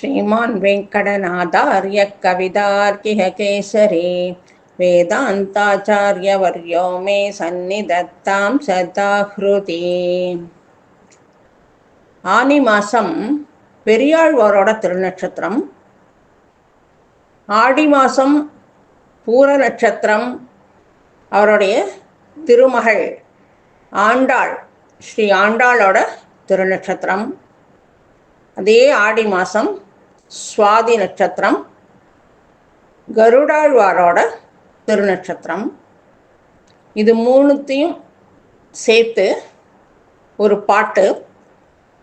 श्रीमान् वेङ्कटनाथार्य कवितार्किह केसरी वेदान्ताचार्यवर्यो मे सन्निधत्तां சதாஹ்ருதி ஆனி மாதம் பெரியாழ்வாரோட திருநட்சத்திரம் ஆடி மாதம் பூர நட்சத்திரம் அவருடைய திருமகள் ஆண்டாள் ஸ்ரீ ஆண்டாளோட திருநட்சத்திரம் அதே ஆடி மாதம் சுவாதி நட்சத்திரம் கருடாழ்வாரோட திருநட்சத்திரம். இது மூணுத்தையும் சேர்த்து ஒரு பாட்டு.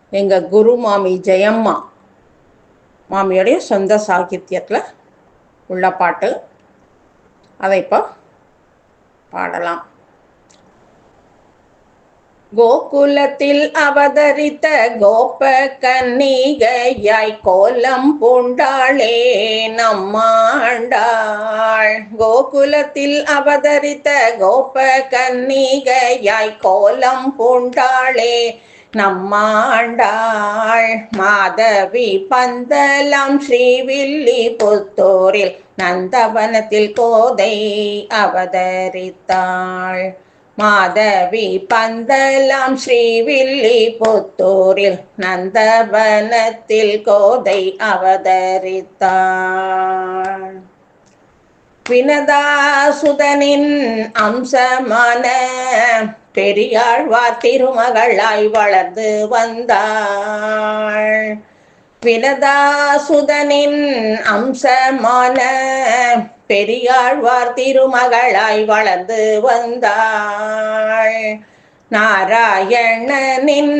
எங்கள் குரு மாமி ஜெயம்மா மாமியோடைய சொந்த சாகித்யத்தில் உள்ள பாட்டு. அதை இப்போ பாடலாம். கோகுலத்தில் அவதரித்த கோப கன்னிகையாய் கோலம் பூண்டாளே நம்மாண்டாள். கோகுலத்தில் அவதரித்த கோப கன்னிகையாய் கோலம் பூண்டாளே நம்மாண்டாள். மாதவி பந்தலம் ஸ்ரீவில்லி புத்தூரில் நந்தவனத்தில் கோதை அவதரித்தாள். மாதவி பந்தலாம் ஸ்ரீவில்லி புத்தூரில் நந்தவனத்தில் கோதை அவதரித்தாள். வினதாசுதனின் அம்சமான பெரியாழ்வார் திருமகளாய் வளர்ந்து வந்தாள். வினதாசுதனின் அம்சமான பெரியாழ்வார் திருமகளாய் வளர்ந்து வந்தாள். நாராயணனின்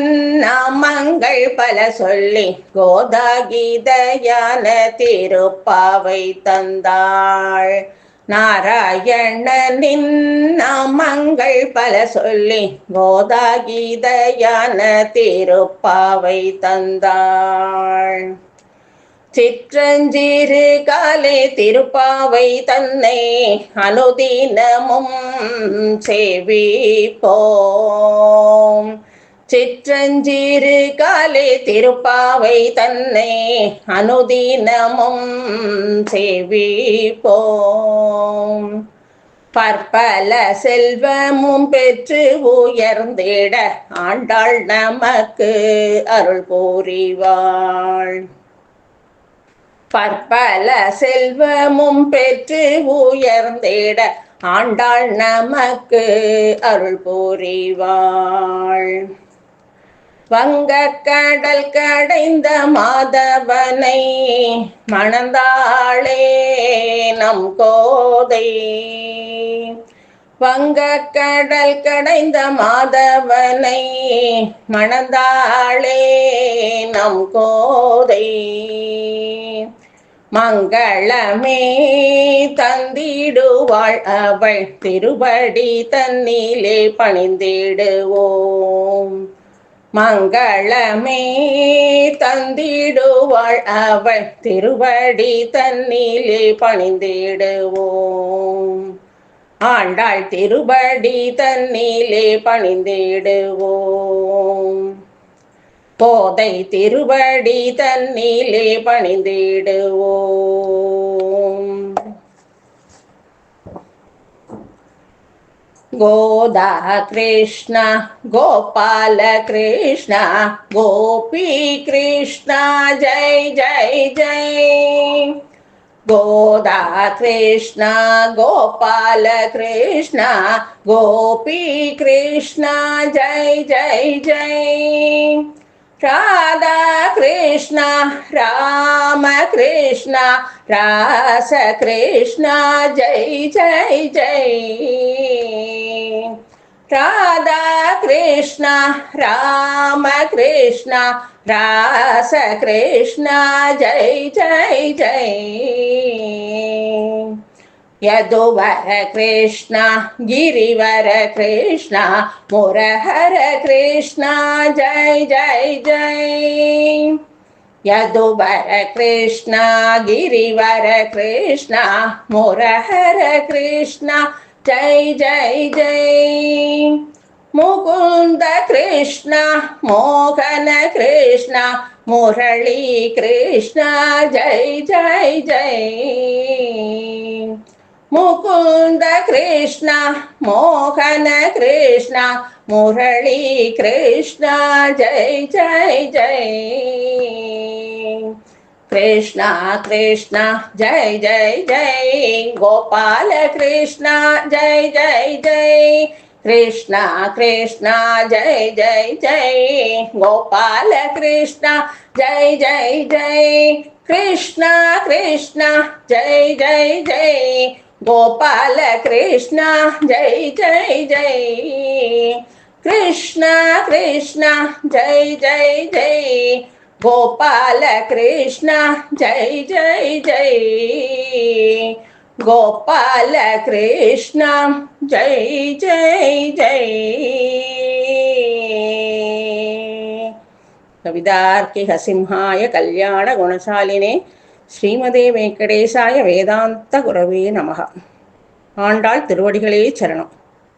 நாமங்கள் பல சொல்லி கோதாகீதையான திருப்பாவை தந்தாள். நாராயணனின் நாமங்கள் பல சொல்லி கோதாகீதையான திருப்பாவை தந்தாள். சிற்றஞ்சிறு காலே திருப்பாவை தன்னை அனுதினமும் சேவிப்போம். சிற்றஞ்சிறு காலே திருப்பாவை தன்னை அனுதினமும் சேவிப்போம். பற்பல செல்வமும் பெற்று உயர்ந்திட ஆண்டாள் நமக்கு அருள் கூறிவாள் பற்பல செல்வமும் பெற்று உயர்ந்திட ஆண்டாள் நமக்கு அருள் புரிவாள். வங்க கடல் கடைந்த மாதவனை மணந்தாளே நம் கோதை. வங்க கடல் கடைந்த மாதவனை மணந்தாளே நம் கோதை. மங்களமே தந்திடுவாள் அவள். திருபடி தன்னிலே பணிந்திடுவோம். மங்களமே தந்திடுவாள் அவள். திருவடி தன்னிலே பணிந்திடுவோம். ஆண்டாள் திருபடி தன்னிலே பணிந்திடுவோம். போதை திருவடி தன்னிலே பணிந்திடுவோம் கோதா கிருஷ்ண கோபால கிருஷ்ண கோபி கிருஷ்ண ஜெய் ஜெய் ஜெய் கோதா கிருஷ்ண கோபால கிருஷ்ண கோபி கிருஷ்ண ஜெய் ஜெய் ஜெய் राधा कृष्ण राम कृष्ण रास कृष्ण जय जय जय। राधा कृष्ण राम कृष्ण रास कृष्ण जय जय जय। यदुवर कृष्ण गिरिवर कृष्ण मुरहर कृष्ण जय जय जय। यदुवर कृष्ण गिरिवर कृष्ण मुरहर कृष्ण जय जय जय। मुकुंद कृष्ण मोहन कृष्ण मुरली कृष्ण जय जय जय। ముకుంద కృష్ణ మోహన కృష్ణ మురళీ కృష్ణ జై జై జై. కృష్ణ కృష్ణ జై జై జై. గోపాల కృష్ణ జై జై జై. కృష్ణ కృష్ణ జై జై జై. గోపాల కృష్ణ జై జై జై. కృష్ణ కృష్ణ జై జై జై. गोपाल कृष्ण, जय जय जय। कृष्ण कृष्ण, जय जय जय। गोपाल कृष्ण, जय जय जय। गोपाल कृष्ण, जय जय जय। कविदार्किह हसिंहाय कल्याण गुणशालिने ஸ்ரீமதே வெங்கடேசாய வேதாந்த குரவே நமக. ஆண்டாள் திருவடிகளே சரணம்.